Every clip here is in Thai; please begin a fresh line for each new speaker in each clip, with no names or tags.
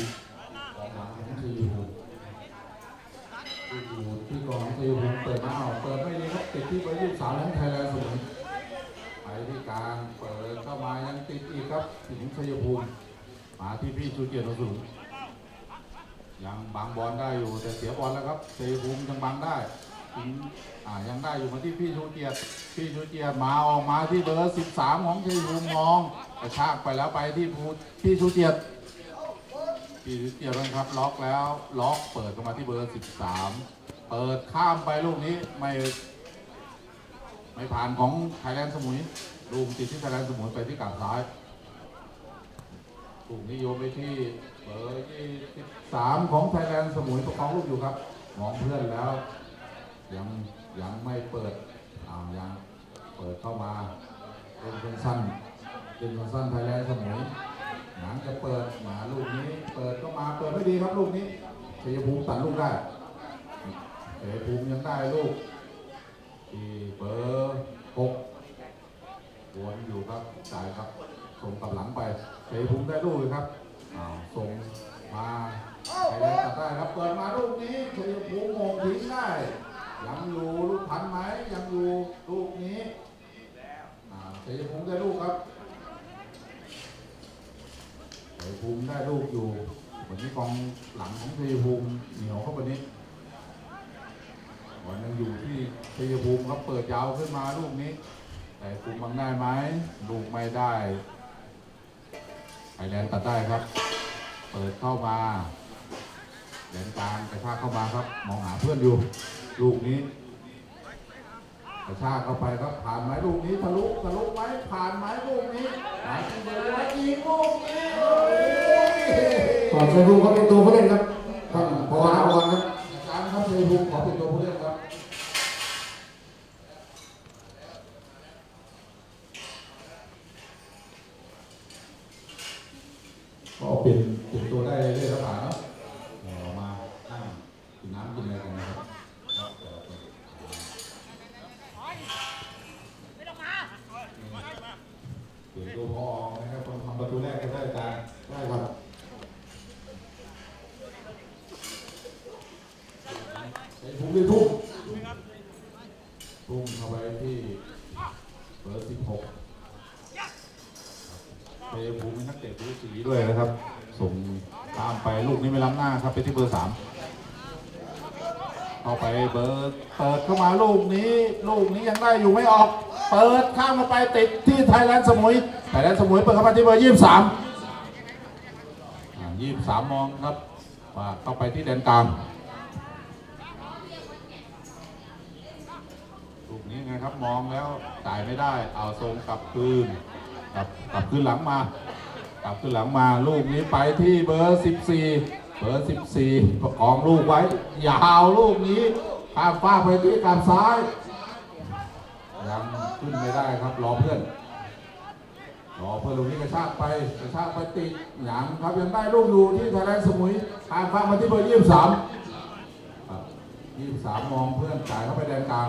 ติหลังของทีอยู่อยู่ที่กองทีอยู่เปิดมาเอาเปิดไม่ดีครับติดที่เบอร์ยี่สิสามของไทยแลนด์สูงไปที่กลางเปิดเข้ามายังติดอีกครับถึงชัยภูมิมาที่พี่ชูเกียรติสูงยังบังบอลได้อยู่แต่เสียบอลแล้วครับชัยภูมิยังบังได้ถึงอ่ายังได้อยู่มาที่พี่ชูเกียรติพี่ชูเกียรติมาออกมาที่เบอร์13ของชัยภูมิมองกระชากไปแล้วไปที่ภูพี่ชูเกียรติ พี่เกียร์นะครับ ล็อกแล้ว ล็อกเปิดเข้ามาที่เบอร์ 13 เปิดข้ามไปลูกนี้ไม่ไม่ผ่านของไทยแลนด์สมุยลูกติดที่ไทยแลนด์สมุยไปที่กาบซ้ายลูกนี้โยนไปที่เบอร์23ของไทยแลนด์สมุยประคองลูกอยู่ครับมองเพื่อนแล้ว ยังยังไม่เปิดอ้าวยังเปิดเข้ามาเล่นสั้นเล่นสั้นไทยแลนด์สมุย หนังจะเปิดหมาลูกนี้ เปิดก็มาเปิดไม่ดีครับลูกนี้ชัยภูมิตัดลูกได้ชัยภูมิยังได้ลูกที่เบอร์หกวนอยู่ครับจ่ายครับ ส่งกลับหลังไปชัยภูมิได้ลูกเลยครับส่งมาไทยแลนด์ตัดได้ครับ เปิดมาลูกนี้ชัยภูมิโมงทิ้งได้ ยังอยู่ลูกพันไหมยังอยู่ลูกนี้อ่าชัยภูมิได้ลูกครับ ภูมิได้ลูกอยู่วันนี้กองหลังของชัยภูมิเหนียวเข้าไปนี้วันยังอยู่ที่ชัยภูมิครับเปิดยาวขึ้นมาลูกนี้ แต่ภูมิบังได้ไหมลูกไม่ได้ไอแลนด์ตัดได้ครับ เปิดเข้ามาแดนกลางกระชากเข้ามาครับ มองหาเพื่อนอยู่ ลูกนี้ ชากเข้าไปครับผ่านไหมลูกนี้ทะลุทะลุไหมผ่านไหมลูกนี้หาที่เบอร์ไว้ยิงลูกนี้โอ้ย
ขอเชิญดูเขาเป็นตัวผู้เล่นครับท่านพอนะพอครับ
อาจารย์ครับเชยภูมิขอเป็นตัวผู้เล่นครับก็เป็นเป็นตัวได้เรื่อยๆครับป่าเนาะเดี๋ยวเรามานั่งกินน้ำกินอะไรกันนะครับ เปลี่ยนตัวพอนะครับคนทำประตูแรกก็ได้อาจารย์
ได้ครับ
ไอ้ทุ่มเลยทุ่มทุ่มเข้าไปที่เบอร์สิบหกเปย์ภูมิเป็นนักเตะผิวสีด้วยนะครับ ส่งตามไปลูกนี้ไม่ล้ำหน้าครับไปที่เบอร์สามาไปเบอร์เปิดเข้ามาลูกนี้ ลูกนี้ยังได้อยู่ไม่ออก เปิดข้ามมาไปติดที่ไทยแลนด์สมุยไทยแลนด์สมุยเปิดเข้ามาที่เบอร์ยี่สิบสามยี่สิบสามมองครับว่าเข้าไปที่แดนกลางลูกนี้ไงครับมองแล้วจ่ายไม่ได้ เอาทรงกลับคืนกลับกลับคืนหลังมากลับคืนหลังมาลูกนี้ไปที่เบอร์14 เบอร์ 14 ประกองลูกไว้ ยาวลูกนี้ข้ามฟ้าไปที่กลับซ้าย ยังขึ้นไม่ได้ครับรอเพื่อน รอเพื่อนลูกนี้กระชากไปกระชากไปติดยังครับยังได้ลูกอยู่ที่ไทยแลนด์สมุยข้ามฟ้ามาที่เบอร์ 23ครับ23 มองเพื่อนจ่ายเข้าไปแดนกลาง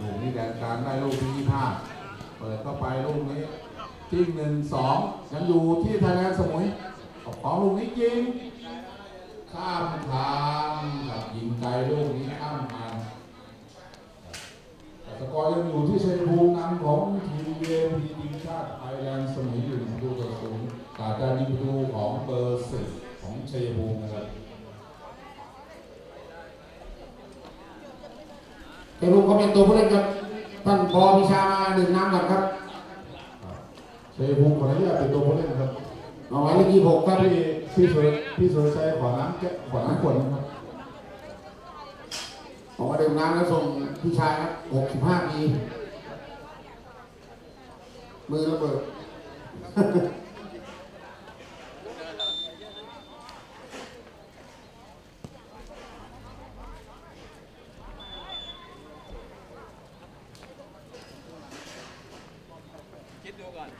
ลูกนี้แดนกลางได้ลูกที่ยี่ห้าเปิดเข้าไปลูกนี้ทิ้งหนึ่งสองยังอยู่ที่ไทยแลนด์สมุยของลูกนี้ยิง ข้ามทางกับยิงไกลลูกนี้ข้ามทางแต่สกอร์ยังอยู่ที่ชัยภูมินำของทีมเยพีทีมชาติไทยแลนด์สมุยอยู่หนึ่งประตูต่อศูนย์จากการยิงประตูของเบอร์สิบของชัยภูมินะครับ
เชิญดูเขาเป็นตัวผู้เล่นครับท่านพอพิชามาดื่มน้ำก่อนครับ
ชัยภูมิขออนุญาตเป็นตัวผู้เล่นครับ
เอาหมายเลขยี่หกครับ
พี่ พี่สุรพี่สุรชัยขอน้ำแก้วขอน้ำขวดนะครับ
ออกมาดื่มน้ำแล้วส่งพี่ชายครับหกสิบห้าปีมือระเบิด
ดูก่อน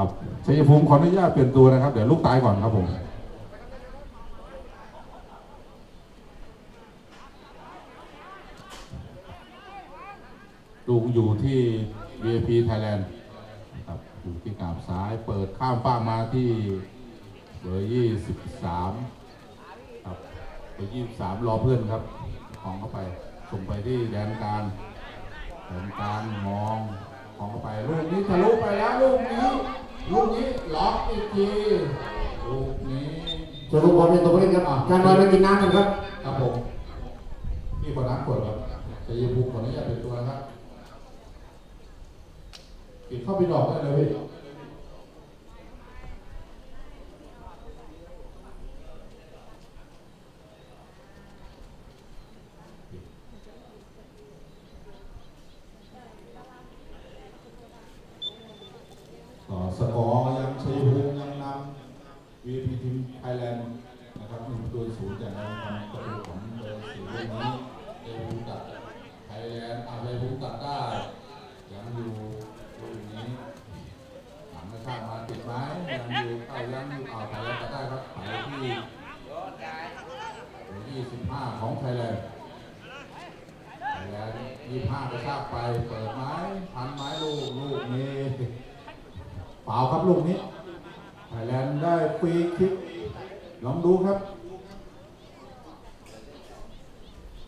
ครับชัยภูมิขออนุญาตเปลี่ยนตัวนะครับ เดี๋ยวลูกตายก่อนครับผมลูกอยู่ที่ VIP Thailand ครับอยู่ที่กราบซ้ายเปิดข้ามฟามาที่เบอร์ยี่สิบสามครับเบอร์ยี่สิบสามรอเพื่อนครับของเข้าไปส่งไปที่แดนกลางแดนกลางมองของเข้าไปลูกนี้ทะลุไปแล้วลูกนี้ ลูกนี้ล็อกอีกทีลูกนี้
ชัยภูมิขอเป็นตัวผู้เล่นครับการนอนไปกินน้ำกันครับ
ครับผมพี่คนน้ำกดครับจะยืมบุกขออนุญาตเป็นตัวนะครับปิดเข้าไปดอกได้เลยพี่ อยู่เอายังอยู่เอาไทยแลนด์ตัดได้ครับไปที่เบอร์ยี่สิบห้าของไทยแลนด์ไทยแลนด์ยี่สิบห้ากระชากไป เปิดไม้พันไม้ลูก ลูกนี้เปล่าครับลูกนี้ ไทยแลนด์ได้ฟรีคิกลองดูครับ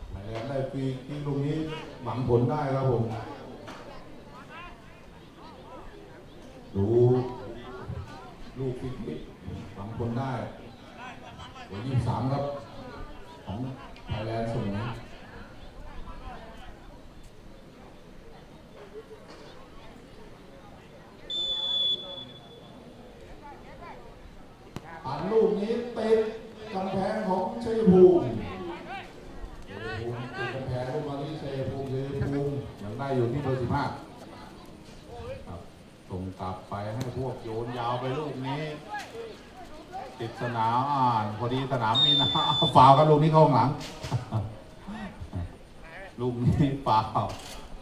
ไทยแลนด์ได้ฟรีคิกลูกนี้หวังผลได้ครับผม ดู ลูกฟรีคิกหวังผลได้วันยี่สามครับ ของไทยแลนด์ส่งนี้อันลูกนี้ติดกำแพงของชัยภูมิชัยภูมิติดกำแพงลูกมาที่ชัยภูมิชัยภูมิยังได้อยู่ที่เบอร์สิบห้าครับส่งกลับไปให้พวกโยนยาวไปลูกนี้ ติดสนามอ่านพอดีสนามมีนะ ฟาวกันลูกนี้เข้าข้างหลัง ลูกนี้ฟาว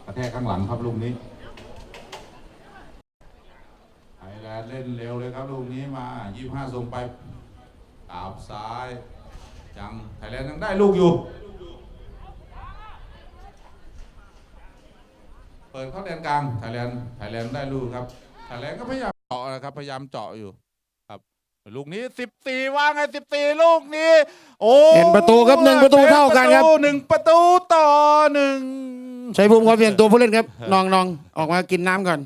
กระแทกข้างหลังครับลูกนี้ไทยแลนด์เล่นเร็วเลยครับลูกนี้มา25ส่งไปกาบซ้ายยังไทยแลนด์ยังได้ลูกอยู่ เปิดเข้าแดนกลางไทยแลนด์ไทยแลนด์ได้ลูกครับไทยแลนด์ก็พยายามเจาะนะครับพยายามเจาะอยู่ ลูกนี้สิบสี่ว่าไงสิบสี่ลูกนี้ โอ้
เห็นประตูครับหนึ่งประตูเท่ากันครับ
หนึ่งประตูต่อหนึ่ง
ชัยภูมิขอเปลี่ยนตัวผู้เล่นครับนองนองออกมากินน้ำก่อน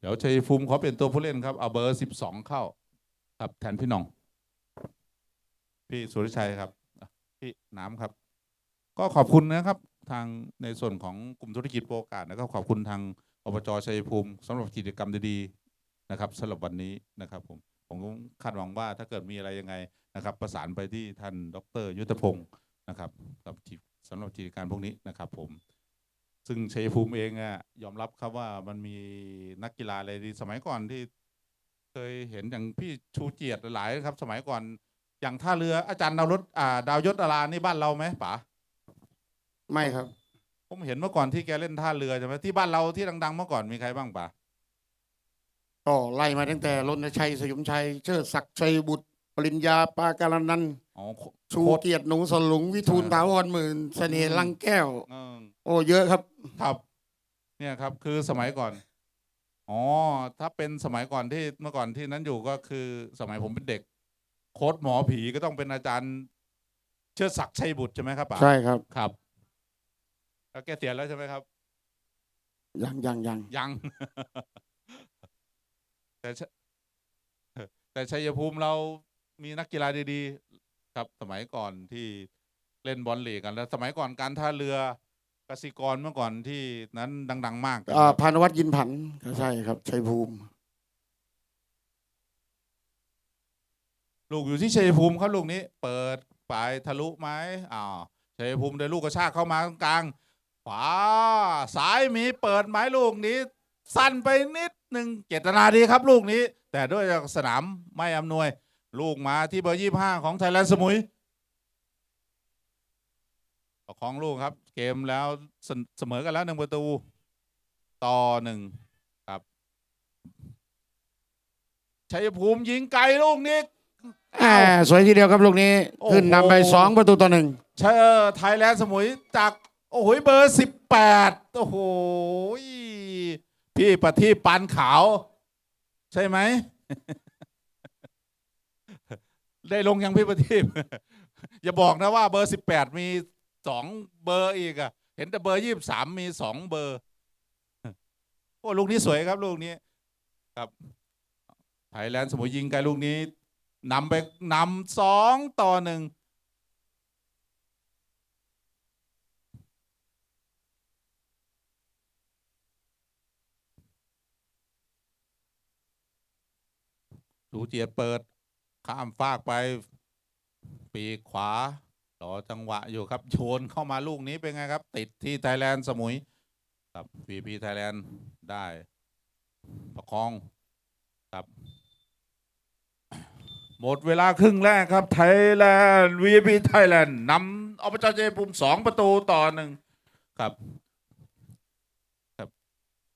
เดี๋ยวชัยภูมิขอเป็นตัวผู้เล่นครับ เอาเบอร์สิบสองเข้า ครับแทนพี่หน้อง พี่สุริชัยครับอะพี่น้ำครับ ก็ขอบคุณนะครับ ทางในส่วนของกลุ่มธุรกิจโปรโอกาสนะครับขอบคุณทางอบจชัยภูมิสำหรับกิจกรรมดีๆนะครับสำหรับวันนี้นะครับผมผมก็คาดหวังว่าถ้าเกิดมีอะไรยังไงนะครับ ประสานไปที่ท่านดร ยุทธพงศ์นะครับกับสำหรับกิจการพวกนี้นะครับผมซึ่งชัยภูมิเองอะยอมรับครับว่ามันมีนักกีฬาอะไรดีสมัยก่อนที่เคยเห็นอย่างพี่ชูเจียดหลายครับ สมัยก่อนอย่างท่าเรืออาจารย์ดาวรถอ่าดาวยศดารานี่บ้านเราไหมป๋า
ไม่ครับ
ผมเห็นเมื่อก่อนที่แกเล่นท่าเรือใช่ไหมที่บ้านเราที่ดังๆเมื่อก่อนมีใครบ้างป๋า
ก็ไล่มาตั้งแต่รณชัยสยมชัย เชิดศักดิ์ชัยบุตร ปริญญาปาการนันท์
อ๋อโค
ชู
โคตร
เกียรติหนูสลุงวิทูล
อ่า
ถาวรหมื่นเสน่ห์ลังแก้ว
เออ
โอ้เยอะครับ
ครับ เนี่ยครับ คือสมัยก่อนอ๋อถ้าเป็นสมัยก่อนที่เมื่อก่อนที่นั้นอยู่ก็คือสมัยผมเป็นเด็ก โค้ดหมอผีก็ต้องเป็นอาจารย์ เชิดศักดิ์ชัยบุตรใช่ไหมครับป๋า
ใช่ครับ
ครับ แล้วแกเสียแล้วใช่ไหมครับ
ยังยังยัง
ยัง แต่ชแต่ชัยภูมิเรามีนักกีฬาดีๆ ครับ สมัยก่อนที่เล่นบอลลีกกันแล้ว สมัยก่อนการท่าเรือกสิกรเมื่อก่อนที่นั้นดัง ๆ มาก
อ่าพานวัฒน์ยินผันก็ใช่ครับชัยภูมิ
ลูกอยู่ที่ชัยภูมิครับลูกนี้ เปิดไปทะลุไหมอ้าวชัยภูมิได้ลูกกระชากเข้ามาตรงกลาง ขวาซ้ายมีเปิดไหมลูกนี้ สั้นไปนิดหนึ่งเจตนาดีครับลูกนี้ แต่ด้วยสนามไม่อำนวย ลูกมาที่เบอร์ยี่ห้าของไทยแลนด์สมุยประคองลูกครับ เกมแล้วเสเสมอกันแล้วหนึ่งประตู ต่อหนึ่งครับชัยภูมิยิงไกลลูกนี้
แหม่สวยทีเดียวครับลูกนี้
โอ้โห
ขึ้นนำไปสองประตูต่อหนึ่ง
เชอร์ไทยแลนด์สมุยจาก โอ้โหเบอร์สิบแปดโอ้โหพี่ประทีปปานขาว ใช่ไหม ได้ลงยังพี่ประทีปอย่าบอกนะว่าเบอร์สิบแปดมีสองเบอร์อีกอะเห็นแต่เบอร์ยี่สามมีสองเบอร์ โอ้ลูกนี้สวยครับ ลูกนี้ ครับไทยแลนด์สมุยยิงไกลลูกนี้นำไปนำสองต่อหนึ่ง ดูเจียเปิด ข้ามฟากไป ปีขวารอจังหวะอยู่ครับโยนเข้ามาลูกนี้เป็นไงครับ ติดที่ไทยแลนด์สมุยครับ VP ไทยแลนด์ได้ ประคองครับหมดเวลาครึ่งแรกครับไทยแลนด์ VP ไทยแลนด์นำอบจเจภูมิสองประตูต่อหนึ่งครับครับ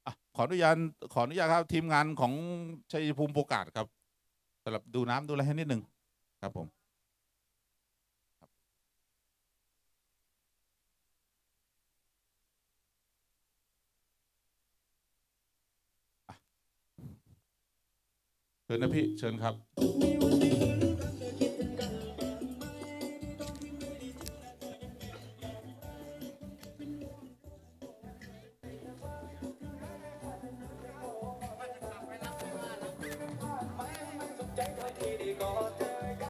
อขออนุญาตขออนุญาตครับทีมงานของชัยภูมิโปรกาสครับำหรับดูน้ำดูอะไรให้นิดหนึ่งครับผมเชิญนะพี่เชิญครับ